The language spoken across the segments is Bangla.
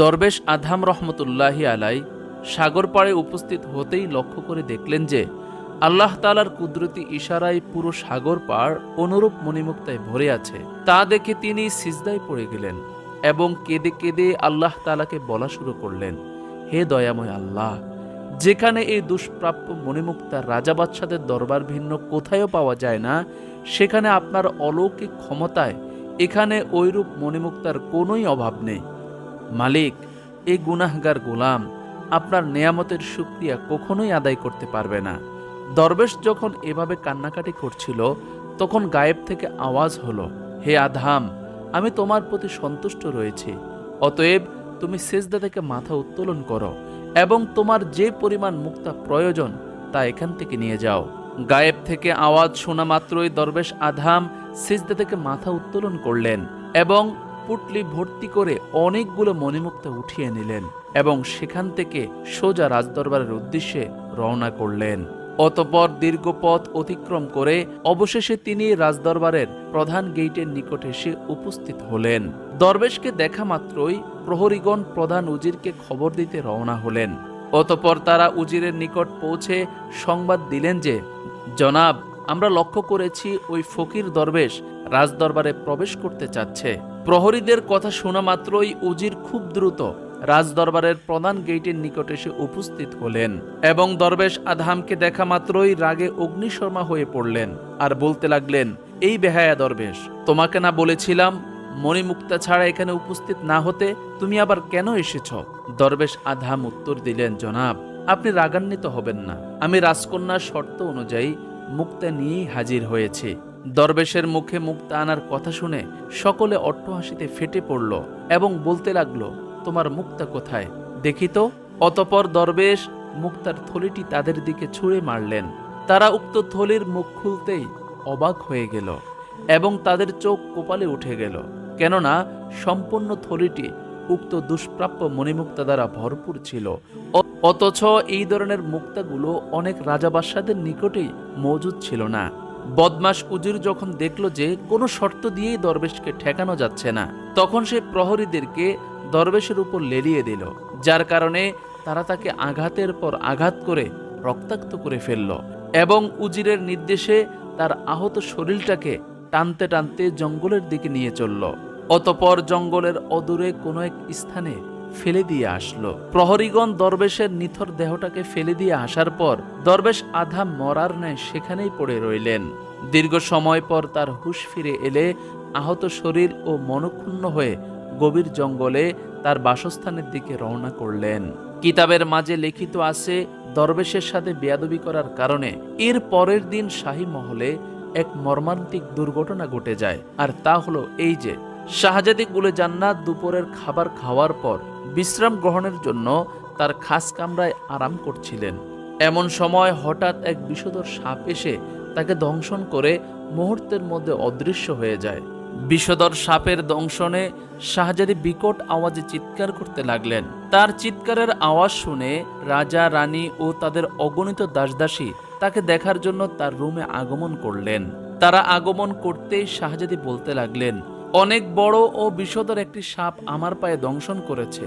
দরবেশ আধাম রহমতুল্লাহি আলাই সাগর পাড়ে উপস্থিত হতেই লক্ষ্য করে দেখলেন যে আল্লাহ তালার কুদরতি ইশারায় পুরো সাগর পাড় অনুরূপ মণিমুক্তায় ভরে আছে। তা দেখে তিনি সিজদায় পড়ে গেলেন এবং কেঁদে কেঁদে আল্লাহ তালাকে বলা শুরু করলেন, হে দয়াময় আল্লাহ, যেখানে এই দুষ্প্রাপ্য মণিমুক্তার রাজা বাদশাদের দরবার ভিন্ন কোথায়ও পাওয়া যায় না, সেখানে আপনার অলৌকিক ক্ষমতায় এখানে ঐরূপ মণিমুক্তার কোনোই অভাব নেই। মালিক এই গুনাহগার গোলাম, আপনার নেয়ামতের সুক্রিয়া কখনোই আদায় করতে পারবে না। দরবেশ যখন এভাবে কান্নাকাটি করছিল, তখন গায়েব থেকে আওয়াজ হলো, হে আধাম আমি তোমার প্রতি সন্তুষ্ট রয়েছি। অতএব তুমি সেজদা থেকে মাথা উত্তোলন করো এবং তোমার যে পরিমাণ মুক্তা প্রয়োজন, তা এখান থেকে নিয়ে যাও। গায়েব থেকে আওয়াজ শোনা মাত্রই দরবেশ আধাম সিজদা থেকে মাথা উত্তোলন করলেন এবং পুটলি ভর্তি করে অনেকগুলো মণিমুক্তা উঠিয়ে নিলেন এবং সেখান থেকে সোজা রাজদরবারের উদ্দেশ্যে রওনা করলেন। অতপর দীর্ঘ পথ অতিক্রম করে অবশেষে তিনি রাজদরবারের প্রধান গেইটের নিকট এসে উপস্থিত হলেন। দরবেশকে দেখা মাত্রই প্রহরীগণ প্রধান উজিরকে খবর দিতে রওনা হলেন। অতপর তারা উজিরের নিকট পৌঁছে সংবাদ দিলেন যে, জনাব, আমরা লক্ষ্য করেছি ওই ফকির দরবেশ রাজদরবারে প্রবেশ করতে চাচ্ছে। প্রহরীদের কথা শোনা মাত্রই উজির খুব দ্রুত রাজদরবারের প্রধান গেটের নিকট এসে উপস্থিত হলেন এবং দরবেশ আধামকে দেখা মাত্রই রাগে অগ্নিশর্মা হয়ে পড়লেন আর বলতে লাগলেন, এই বেহায়া দরবেশ, তোমাকে না বলেছিলাম মণিমুক্তা ছাড়া এখানে উপস্থিত না হতে তুমি আবার কেন এসেছ? দরবেশ আধাম উত্তর দিলেন, জনাব, আপনি রাগান্বিত হবেন না। আমি রাজকন্যার শর্ত অনুযায়ী মুক্তা নিয়েই হাজির হয়েছি। দরবেশের মুখে মুক্তা আনার কথা শুনে সকলে অট্টহাসিতে ফেটে পড়ল এবং বলতে লাগল, তোমার মুক্তা কোথায়? দেখি তো, অতপর দরবেশ মুক্তার থলিটি তাদের দিকে ছুঁড়ে মারলেন। তারা উক্ত থলির মুখ খুলতেই অবাক হয়ে গেল এবং তাদের চোখ কোপালে উঠে গেল। কেননা, সম্পূর্ণ থলিটি উক্ত দুষ্প্রাপ্য মণিমুক্তা দ্বারা ভরপুর ছিল। অথচ এই ধরনের মুক্তাগুলো অনেক রাজাবাসাদের নিকটেই মজুদ ছিল না। বদমাস উজির যখন দেখল যে কোনো শর্ত দিয়েই দরবেশকে ঠেকানো যাচ্ছে না, তখন সে প্রহরীদেরকে দরবেশের উপর লেলিয়ে দিল, যার কারণে তারা তাকে আঘাতের পর আঘাত করে রক্তাক্ত করে ফেলল এবং উজিরের নির্দেশে তার আহত শরীরটাকে টানতে টানতে জঙ্গলের দিকে নিয়ে চলল। অতপর জঙ্গলের অদূরে কোনো এক স্থানে ফেলে দিয়ে আসলো। প্রহরীগণ দরবেশের নিথর দেহটাকে ফেলে দিয়ে আসার পর দরবেশ আধা মরার ন্যায় সেখানেই পড়ে রইলেন। দীর্ঘ সময় পর তার হুশ ফিরে এলে আহত শরীর ও মনক্ষুণ্ণ হয়ে গভীর জঙ্গলে তার বাসস্থানের দিকে রওনা করলেন। কিতাবের মাঝে লিখিত আছে, দরবেশের সাথে বেয়াদবি করার কারণে এর পরের দিন শাহী মহলে এক মর্মান্তিক দুর্ঘটনা ঘটে যায়। আর তা হলো এই যে শাহজাদি গুলে জান্নাত দুপুরের খাবার খাওয়ার পর বিশ্রাম গ্রহণের জন্য তার খাস কামরায় আরাম করছিলেন। এমন সময় হঠাৎ এক বিষধর সাপ এসে তাকে দংশন করে মুহূর্তের মধ্যে অদৃশ্য হয়ে যায়। বিষধর সাপের দংশনে শাহজাদি বিকট আওয়াজে চিৎকার করতে লাগলেন। তার চিৎকারের আওয়াজ শুনে রাজা, রানী ও তাদের অগণিত দাসদাসী তাকে দেখার জন্য তার রুমে আগমন করলেন। তারা আগমন করতেই শাহজাদি বলতে লাগলেন অনেক বড় ও বিষধর একটি সাপ আমার পায়ে দংশন করেছে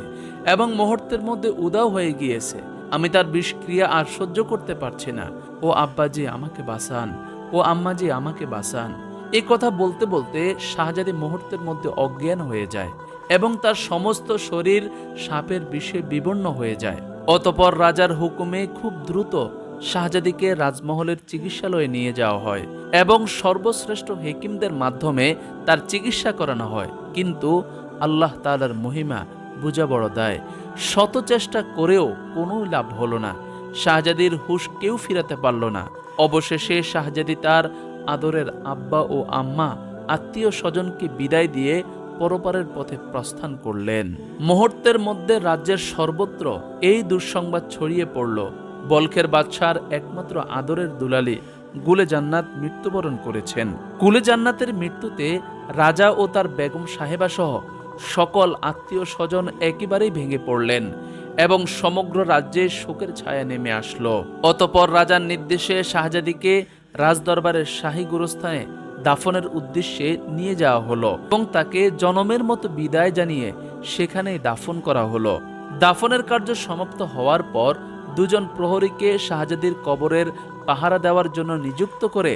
এবং মুহূর্তের মধ্যে উদাও হয়ে গিয়েছে। আমি তার বিষক্রিয়া আর সহ্য করতে পারছি না। ও আব্বাজি আমাকে বাঁচান। ও আম্মাজি আমাকে বাঁচান। এই কথা বলতে বলতে শাহজাদি মুহূর্তের মধ্যে অজ্ঞান হয়ে যায় এবং তার সমস্ত শরীর সাপের বিষে বিবর্ণ হয়ে যায়। অতপর রাজার হুকুমে খুব দ্রুত শাহজাদিকে রাজমহলের চিকিৎসালয়ে নিয়ে যাওয়া হয় এবং সর্বশ্রেষ্ঠ হেকিমদের মাধ্যমে তার চিকিৎসা করানো হয়। কিন্তু আল্লাহ তালার মহিমা বুঝা বড় দায়। শত চেষ্টা করেও কোনো লাভ হলো না। শাহজাদির হুশ কেউ ফিরাতে পারল না। অবশেষে শাহজাদি তার আদরের আব্বা ও আম্মা, আত্মীয় স্বজনকে বিদায় দিয়ে পরপারের পথে প্রস্থান করলেন। মুহূর্তের মধ্যে রাজ্যের সর্বত্র এই দুঃসংবাদ ছড়িয়ে পড়ল। বলখের বাদশার একমাত্র আদরের দুলালি গুলে জান্নাত মৃত্যুবরণ করেছেন। গুলে জান্নাতের মৃত্যুতে রাজা ও তার বেগম সাহেবা সহ সকল আত্মীয় স্বজন একেবারেই ভেঙে পড়লেন এবং সমগ্র রাজ্যে শোকের ছায়া নেমে আসলো। অতপর রাজার নির্দেশে শাহজাদিকে রাজদরবারের শাহী গুরুস্থানে দাফনের উদ্দেশ্যে নিয়ে যাওয়া হলো এবং তাকে জনমের মতো বিদায় জানিয়ে সেখানেই দাফন করা হলো। দাফনের কার্য সমাপ্ত হওয়ার পর দুজন প্রহরীকে শাহজাদির কবরের পাহারা দেওয়ার জন্য নিযুক্ত করে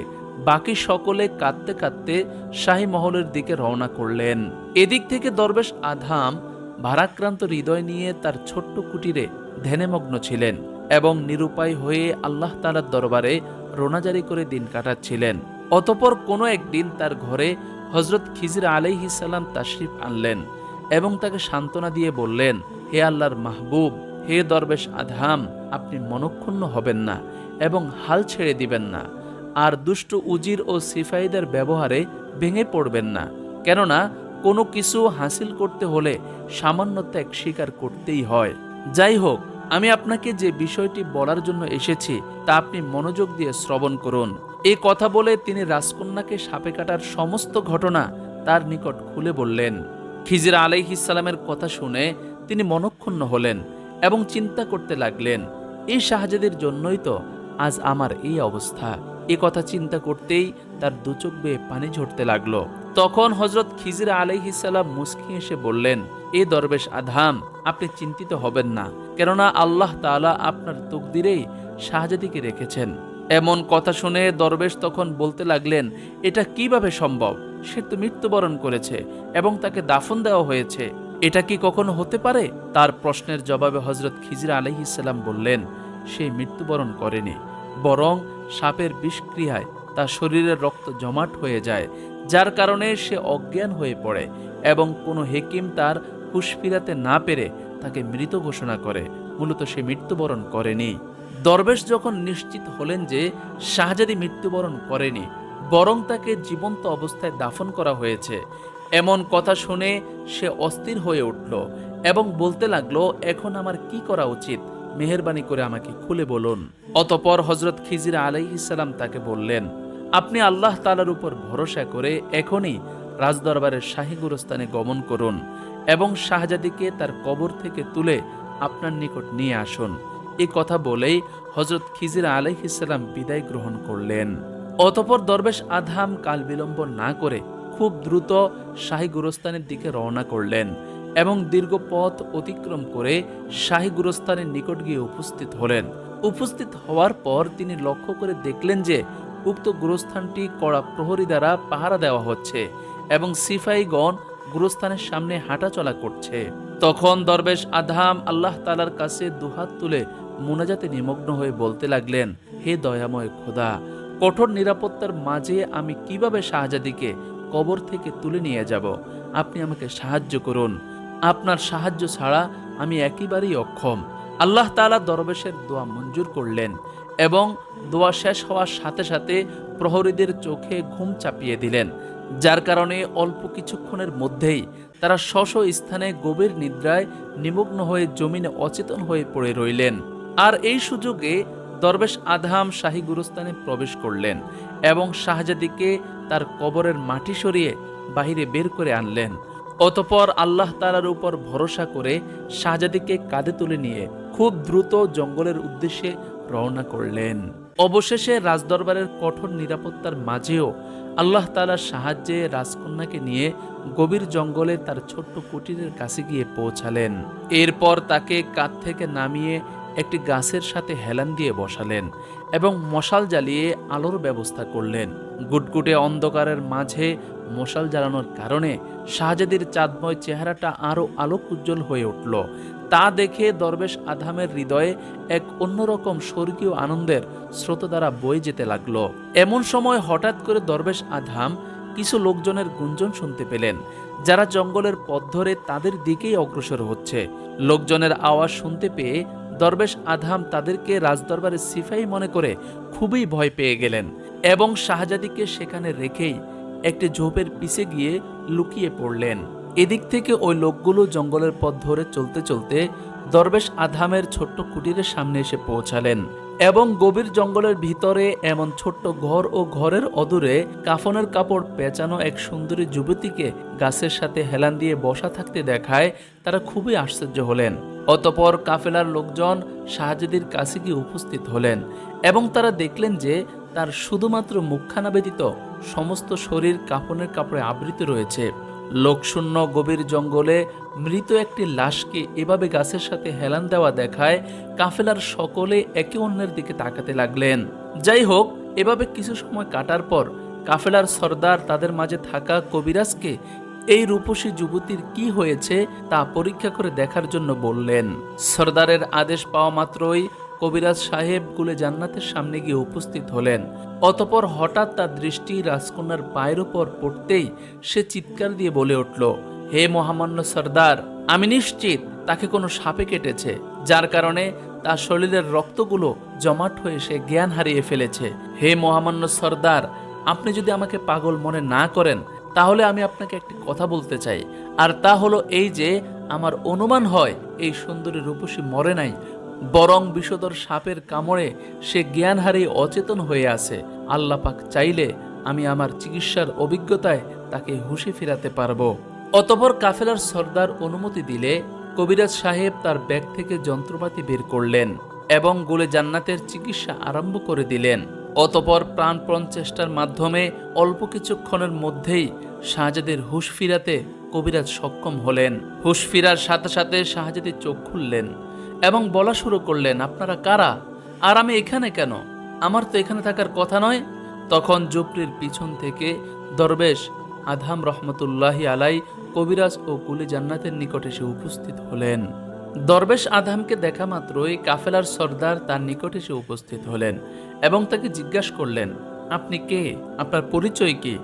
বাকি সকলে কাঁদতে কাঁদতে শাহী মহলের দিকে রওনা করলেন। এদিক থেকে দরবেশ আধাম ভারাক্রান্ত হৃদয় নিয়ে তার ছোট্ট কুটিরে ধ্যানেমগ্ন ছিলেন এবং নিরুপায় হয়ে আল্লাহ তালার দরবারে রোনাজারি করে দিন কাটাচ্ছিলেন। অতপর কোনো একদিন তার ঘরে হজরত খিজির আলাইহিসাল্লাম তাশরিফ আনলেন এবং তাকে সান্ত্বনা দিয়ে বললেন, হে আল্লাহর মাহবুব হে দরবেশ আধাম আপনি মনক্ষুণ্ণ হবেন না এবং হাল ছেড়ে দিবেন না। আর দুষ্ট উজির ও সিফাইদের ব্যবহারে ভেঙে পড়বেন না। কেননা, কোনো কিছু হাসিল করতে হলে সামান্য ত্যাগ স্বীকার করতেই হয়। যাই হোক, আমি আপনাকে যে বিষয়টি বলার জন্য এসেছি, তা আপনি মনোযোগ দিয়ে শ্রবণ করুন। এই কথা বলে তিনি রাজকন্যাকে সাপে কাটার সমস্ত ঘটনা তার নিকট খুলে বললেন। খিজির আলাইহিসালামের কথা শুনে তিনি মনক্ষুণ্ণ হলেন। এবং চিন্তা করতে লাগলেন, এই শাহজাদের জন্যই তো আজ আমার এই অবস্থা। এ কথা চিন্তা করতেই তার দুচোখ বেয়ে পানি ঝরতে লাগল। তখন হজরত খিজির আলাইহিসাল্লাম মুস্কি এসে বললেন, এ দরবেশ আধাম আপনি চিন্তিত হবেন না, কেননা আল্লাহ তাআলা আপনার তকদিরেই শাহজাদিকে রেখেছেন। এমন কথা শুনে দরবেশ তখন বলতে লাগলেন, এটা কীভাবে সম্ভব? সে তো মৃত্যুবরণ করেছে এবং তাকে দাফন দেওয়া হয়েছে। এটা কি কখনো হতে পারে? তার প্রশ্নের জবাবে হজরত খিজির আলহিসাল্লাম বললেন, সে মৃত্যুবরণ করেনি, বরং সাপের বিষক্রিয়ায় তার শরীরের রক্ত জমাট হয়ে যায়, যার কারণে সে অজ্ঞান হয়ে পড়ে এবং কোনো হেকিম তার হুশ ফিরাতে না পেরে তাকে মৃত ঘোষণা করে। মূলত সে মৃত্যুবরণ করেনি। দরবেশ যখন নিশ্চিত হলেন যে শাহজাদি মৃত্যুবরণ করেনি, বরং তাকে জীবন্ত অবস্থায় দাফন করা হয়েছে এমন কথা শুনে সে অস্থির হয়ে উঠল এবং বলতে লাগল, এখন আমার কি করা উচিত? মেহরবানি করে আমাকে খুলে বলুন। অতপর হজরত খিজির আলাইহিসাল্লাম তাকে বললেন, আপনি আল্লাহ তালার উপর ভরসা করে এখনই রাজদরবারের শাহী গুরস্থানে গমন করুন এবং শাহজাদিকে তার কবর থেকে তুলে আপনার নিকট নিয়ে আসুন। এই কথা বলেই হজরত খিজির আলাইহিসাল্লাম বিদায় গ্রহণ করলেন। অতপর দরবেশ আধাম কাল বিলম্ব না করে খুব দ্রুত শাহী গুরস্থানের দিকে রওনা করলেন এবং দীর্ঘ পথ অতিক্রম করে শাহী গুরস্থানের নিকট গিয়ে উপস্থিত হলেন। উপস্থিত হওয়ার পর তিনি লক্ষ্য করে দেখলেন যে উক্ত গুরস্থানটি কড়া প্রহরী দ্বারা পাহারা দেওয়া হচ্ছে এবং সিফাইগণ গুরস্থানের সামনে হাঁটাচলা করছে। তখন দরবেশ আধাম আল্লাহ তালার কাছে দুহাত তুলে মোনাজাতে নিমগ্ন হয়ে বলতে লাগলেন, হে দয়াময় খোদা, কঠোর নিরাপত্তার মাঝে আমি কীভাবে শাহজাদিকে কবর থেকে তুলে নিয়ে যাব। আপনি আমাকে সাহায্য করুন। আপনার সাহায্য ছাড়া আমি একেবারেই অক্ষম। আল্লাহ তাআলা দরবেশের দোয়া মঞ্জুর করলেন এবং দোয়া শেষ হওয়ার সাথে সাথে প্রহরীদের চোখে ঘুম চাপিয়ে দিলেন। যার কারণে অল্প কিছুক্ষণের মধ্যেই তারা স্ব স্থানে গভীর নিদ্রায় নিমগ্ন হয়ে জমিনে অচেতন হয়ে পড়ে রইলেন। আর এই সুযোগে দরবেশ আধাম শাহী গুরুস্থানে প্রবেশ করলেন এবং শাহজাদিকে তার কবরের মাটি সরিয়ে বাহিরে বের করে আনলেন। অতপর আল্লাহ তালার উপর ভরসা করে শাহজাদিকে কাঁধে তুলে নিয়ে খুব দ্রুত জঙ্গলের উদ্দেশ্যে রওনা করলেন। অবশেষে রাজদরবারের কঠোর নিরাপত্তার মাঝেও আল্লাহ তালার সাহায্যে রাজকন্যাকে নিয়ে গভীর জঙ্গলে তার ছোট্ট কুটিরের কাছে গিয়ে পৌঁছালেন। এরপর তাকে কাঁধ থেকে নামিয়ে একটি গাছের সাথে হেলান দিয়ে বসালেন। এবং মশাল জ্বালিয়ে আলোর ব্যবস্থা করলেন। গুটগুটে অন্ধকারের মাঝে মশাল জ্বালানোর কারণে শাহজাদির চাঁদময় চেহারাটা আরও আলোক উজ্জ্বল হয়ে উঠল। তা দেখে দরবেশ আধামের হৃদয়ে এক অন্যরকম স্বর্গীয় আনন্দের স্রোত দ্বারা বয়ে যেতে লাগল। এমন সময় হঠাৎ করে দরবেশ আধাম কিছু লোকজনের গুঞ্জন শুনতে পেলেন, যারা জঙ্গলের পথ ধরে তাদের দিকেই অগ্রসর হচ্ছে। লোকজনের আওয়াজ শুনতে পেয়ে দরবেশ আধাম তাদেরকে রাজদরবারের সিফাই মনে করে খুবই ভয় পেয়ে গেলেন এবং শাহজাদিকে সেখানে রেখেই একটি ঝোপের পিছে গিয়ে লুকিয়ে পড়লেন। এদিক থেকে ওই লোকগুলো জঙ্গলের পথ ধরে চলতে চলতে দরবেশ আধামের ছোট্ট কুটিরের সামনে এসে পৌঁছালেন। এবং গভীর জঙ্গলের ভিতরে এমন ছোট্ট ঘর ও ঘরের অদূরে কাফনের কাপড় পেঁচানো এক সুন্দরী যুবতীকে গাছের সাথে হেলান দিয়ে বসা থাকতে দেখায় তারা খুবই আশ্চর্য হলেন। অতপর কাফেলার লোকজন শাহজাদির কাছে গিয়ে উপস্থিত হলেন এবং তারা দেখলেন যে তার শুধুমাত্র মুখখানা ব্যতীত সমস্ত শরীর কাফনের কাপড়ে আবৃত রয়েছে। লোকশূন্য গভীর জঙ্গলে মৃত একটি লাশকে এভাবে গাছের সাথে হেলান দেওয়া দেখায় কাফেলার সকলে একে অন্যের দিকে তাকাতে লাগলেন। যাই হোক, এভাবে কিছু সময় কাটার পর কাফেলার সর্দার তাদের মাঝে থাকা কবিরাজকে এই রূপসী যুবতীর কি হয়েছে তা পরীক্ষা করে দেখার জন্য বললেন। সর্দারের আদেশ পাওয়া মাত্রই কবিরাজ সাহেব গুলে জান্নাতের সামনে গিয়ে উপস্থিত হলেন। অতপর হঠাৎ তার দৃষ্টি রাজকন্যার পায়ের উপর পড়তেই সে চিৎকার দিয়ে বলে উঠল হে মহামান্য সর্দার, আমি নিশ্চিত তাকে কোনো সাপে কেটেছে, যার কারণে তার শরীরের রক্তগুলো জমাট হয়ে সে জ্ঞান হারিয়ে ফেলেছে। হে মহামান্য সর্দার, আপনি যদি আমাকে পাগল মনে না করেন, তাহলে আমি আপনাকে একটি কথা বলতে চাই, আর তা হলো এই যে, আমার অনুমান হয় এই সুন্দরী রূপসী মরে নাই, বরং বিষধর সাপের কামড়ে সে জ্ঞান হারিয়ে অচেতন হয়ে আছে। আল্লাহ পাক চাইলে আমি আমার চিকিৎসার অভিজ্ঞতায় তাকে হুঁশে ফেরাতে পারব। অতপর কাফেলার সর্দার অনুমতি দিলে কবিরাজ সাহেব তার ব্যাগ থেকে যন্ত্রপাতি বের করলেন এবং গোলে জান্নাতের চিকিৎসা আরম্ভ করে দিলেন। অতপর প্রাণপণ চেষ্টার মাধ্যমে অল্প কিছুক্ষণের মধ্যেই শাহজাদের হুশ ফিরাতে কবিরাজ সক্ষম হলেন। হুশ ফিরার সাথে সাথে শাহজাদি চোখ খুললেন এবং বলা শুরু করলেন, আপনারা কারা? আর আমি এখানে কেন? আমার তো এখানে থাকার কথা নয়। তখন জুপরির পিছন থেকে দরবেশ আধাম রহমতুল্লাহি আলাই কবিরাজ ও কুলি জান্নাতের নিকট এসে উপস্থিত হলেন। দরবেশ আধামকে দেখা মাত্রই কাফেলার সর্দার তার নিকট এসে উপস্থিত হলেন এবং তাকে জিজ্ঞাসা করলেন, আপনি কে? আপনার পরিচয় কি?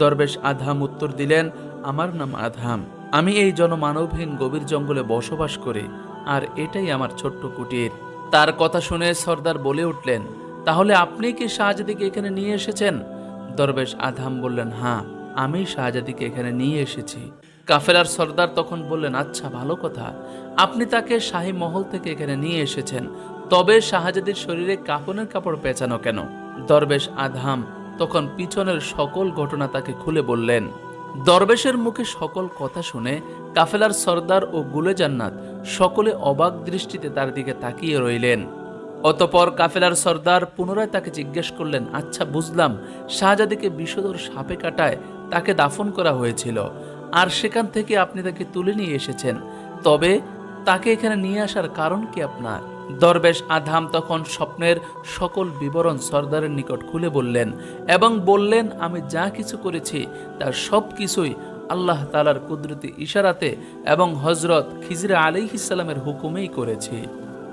দরবেশ আধাম উত্তর দিলেন, আমার নাম আধাম আমি এই জনমানবহীন গভীর জঙ্গলে বসবাস করি, আর এটাই আমার ছোট্ট কুটির। তার কথা শুনে সর্দার বলে উঠলেন, তাহলে আপনি কি শাহজাদিকে এখানে নিয়ে এসেছেন? দরবেশ আধাম বললেন হ্যাঁ আমি শাহজাদিকে এখানে নিয়ে এসেছি। কাফেলার সর্দার তখন বললেন আচ্ছা ভালো কথা। আপনি তাকে শাহী মহল থেকে এখানে নিয়ে এসেছেন। তবে শাহজাদির শরীরে কাপনের কাপড় পেঁচানো কেন? দরবেশ আধাম তখন পিছনের সকল ঘটনা তাকে খুলে বললেন, দরবেশের মুখে সকল কথা শুনে কাফেলার সর্দার ও গুলে জান্নাত সকলে অবাক দৃষ্টিতে তার দিকে তাকিয়ে রইলেন। অতপর কাফেলার সর্দার পুনরায় তাকে জিজ্ঞেস করলেন আচ্ছা বুঝলাম, শাহজাদিকে বিষধর সাপে কাটায় তাকে দাফন করা হয়েছিল। আর সেখান থেকে আপনি তাকে তুলে নিয়ে এসেছেন। তবে তাকে এখানে নিয়ে আসার কারণ কি আপনার? দরবেশ আধাম তখন স্বপ্নের সকল বিবরণ সর্দারের নিকট খুলে বললেন এবং বললেন, আমি যা কিছু করেছি, তার সব কিছুই আল্লাহ তালার কুদরতি ইশারাতে এবং হজরত খিজরে আলিহিসাল্লামের হুকুমেই করেছি।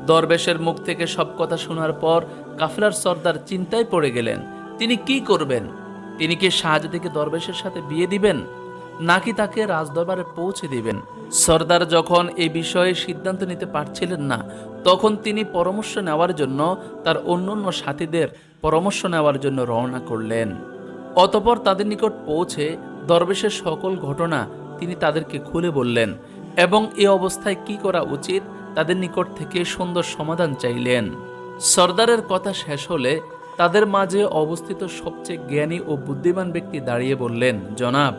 দরবেশের মুখ থেকে সব কথা শোনার পর কাফলার সর্দার চিন্তায় পড়ে গেলেন, তিনি কি করবেন? তিনি কি শাহজাদিকে দরবেশের সাথে বিয়ে দিবেন? নাকি তাকে রাজদরবারে পৌঁছে দিবেন? সর্দার যখন এই বিষয়ে সিদ্ধান্ত নিতে পারছিলেন না, তখন তিনি পরামর্শ নেওয়ার জন্য তার অন্যান্য সাথীদের পরামর্শ নেওয়ার জন্য রওনা করলেন। অতপর তাদের নিকট পৌঁছে দরবেশের সকল ঘটনা তিনি তাদেরকে খুলে বললেন এবং এ অবস্থায় কি করা উচিত তাদের নিকট থেকে সুন্দর সমাধান চাইলেন। সর্দারের কথা শেষ হলে তাদের মাঝে অবস্থিত সবচেয়ে জ্ঞানী ও বুদ্ধিমান ব্যক্তি দাঁড়িয়ে বললেন, জনাব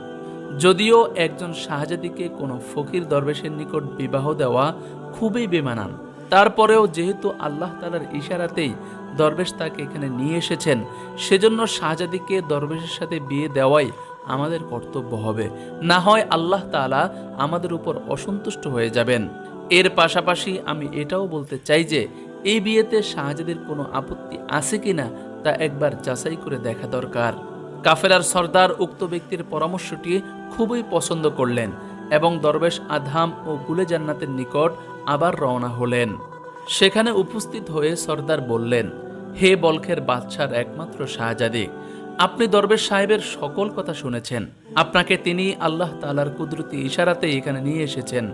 যদিও একজন শাহজাদিকে কোনো ফকির দরবেশের নিকট বিবাহ দেওয়া খুবই বেমানান, তারপরেও যেহেতু আল্লাহ তালার ইশারাতেই দরবেশ তাকে এখানে নিয়ে এসেছেন, সেজন্য শাহজাদিকে দরবেশের সাথে বিয়ে দেওয়াই আমাদের কর্তব্য হবে। না হয় আল্লাহ তাআলা আমাদের উপর অসন্তুষ্ট হয়ে যাবেন। এর পাশাপাশি আমি এটাও বলতে চাই যে, এই বিয়েতে শাহজাদির কোনো আপত্তি আছে কিনা তা একবার যাচাই করে দেখা দরকার। কাফেলার সর্দার উক্ত ব্যক্তির পরামর্শটি খুবই পছন্দ করলেন এবং দরবেশ আধাম ও গুলে জান্নাতের নিকট আবার রওনা হলেন। সেখানে উপস্থিত হয়ে সর্দার বললেন, হে বলখের বাদশার একমাত্র শাহজাদি, আপনি দরবেশ সাহেবের সকল কথা শুনেছেন। আপনাকে তিনি আল্লাহ তালার কুদরতি ইশারাতে এখানে নিয়ে এসেছেন।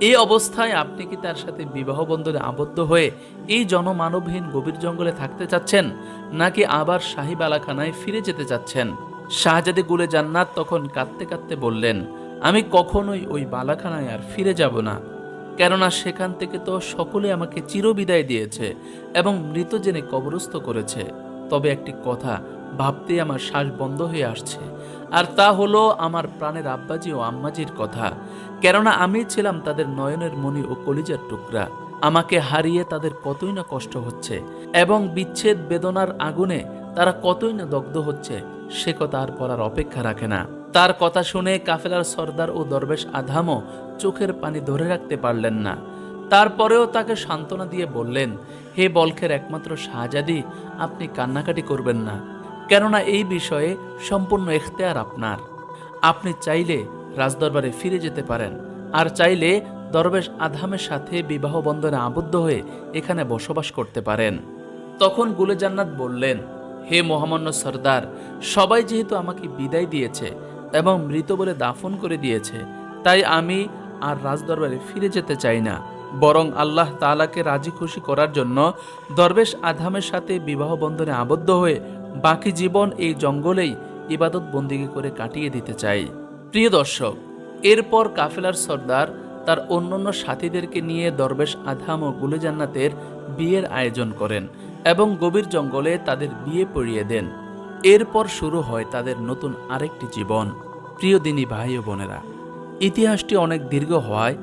এই অবস্থায় আপনি কি তার সাথে বিবাহ বন্ধনে আবদ্ধ হয়ে এই জনমানবহীন গভীর জঙ্গলে থাকতে চাচ্ছেন, নাকি আবার শাহী বালাখানায় ফিরে যেতে চাচ্ছেন? শাহজাদি গুলে জান্নাত তখন কাঁদতে কাঁদতে বললেন, আমি কখনোই ওই বালাখানায় আর ফিরে যাব না। কেননা সেখান থেকে তো সকলে আমাকে চিরবিদায় দিয়েছে এবং মৃত জেনে কবরস্থ করেছে। তবে একটি কথা ভাবতেই আমার শ্বাস বন্ধ হয়ে আসছে। আর তা হলো আমার প্রাণের আব্বাজি ও আম্মাজির কথা। কেননা আমি ছিলাম তাদের নয়নের মণি ও কলিজার টুকরা। আমাকে হারিয়ে তাদের কতই না কষ্ট হচ্ছে এবং বিচ্ছেদ বেদনার আগুনে তারা কতই না দগ্ধ হচ্ছে, সে কথা আর বলার অপেক্ষা রাখে না। তার কথা শুনে কাফেলার সর্দার ও দরবেশ আধামও চোখের পানি ধরে রাখতে পারলেন না। তারপরেও তাকে সান্ত্বনা দিয়ে বললেন, হে বলখের একমাত্র শাহজাদি, আপনি কান্নাকাটি করবেন না। কেননা এই বিষয়ে সম্পূর্ণ এখতেয়ার আপনার। আপনি চাইলে রাজদরবারে ফিরে যেতে পারেন, আর চাইলে দরবেশ আধামের সাথে বিবাহ বন্ধনে আবদ্ধ হয়ে এখানে বসবাস করতে পারেন। তখন গুলে জান্নাত বললেন, হে মহামান্য সর্দার, সবাই যেহেতু আমাকে বিদায় দিয়েছে এবং মৃত বলে দাফন করে দিয়েছে, তাই আমি আর রাজদরবারে ফিরে যেতে চাই না। বরং আল্লাহ তালাকে রাজি খুশি করার জন্য দরবেশ আধামের সাথে বিবাহ বন্ধনে আবদ্ধ হয়ে বাকি জীবন এই জঙ্গলেই ইবাদত বন্দিগি করে কাটিয়ে দিতে চাই। প্রিয় দর্শক, এরপর কাফেলার সর্দার তার অন্যান্য সাথীদেরকে নিয়ে দরবেশ আধাম ও গুলে জান্নাতের বিয়ের আয়োজন করেন এবং গভীর জঙ্গলে তাদের বিয়ে পড়িয়ে দেন। এরপর শুরু হয় তাদের নতুন আরেকটি জীবন। প্রিয় দিনী ভাই ও বোনেরা, ইতিহাসটি অনেক দীর্ঘ হওয়ায়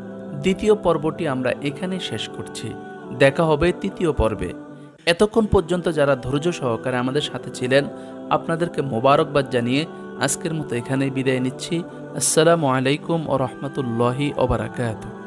দ্বিতীয় পর্বটি আমরা এখানে শেষ করছি। দেখা হবে তৃতীয় পর্বে। এতক্ষণ পর্যন্ত যারা ধৈর্য সহকারে আমাদের সাথে ছিলেন, আপনাদেরকে মোবারকবাদ জানিয়ে আজকের মতো এখানেই বিদায় নিচ্ছি। আসসালামু আলাইকুম ও রহমতুল্লাহি ওবরাকাতুহ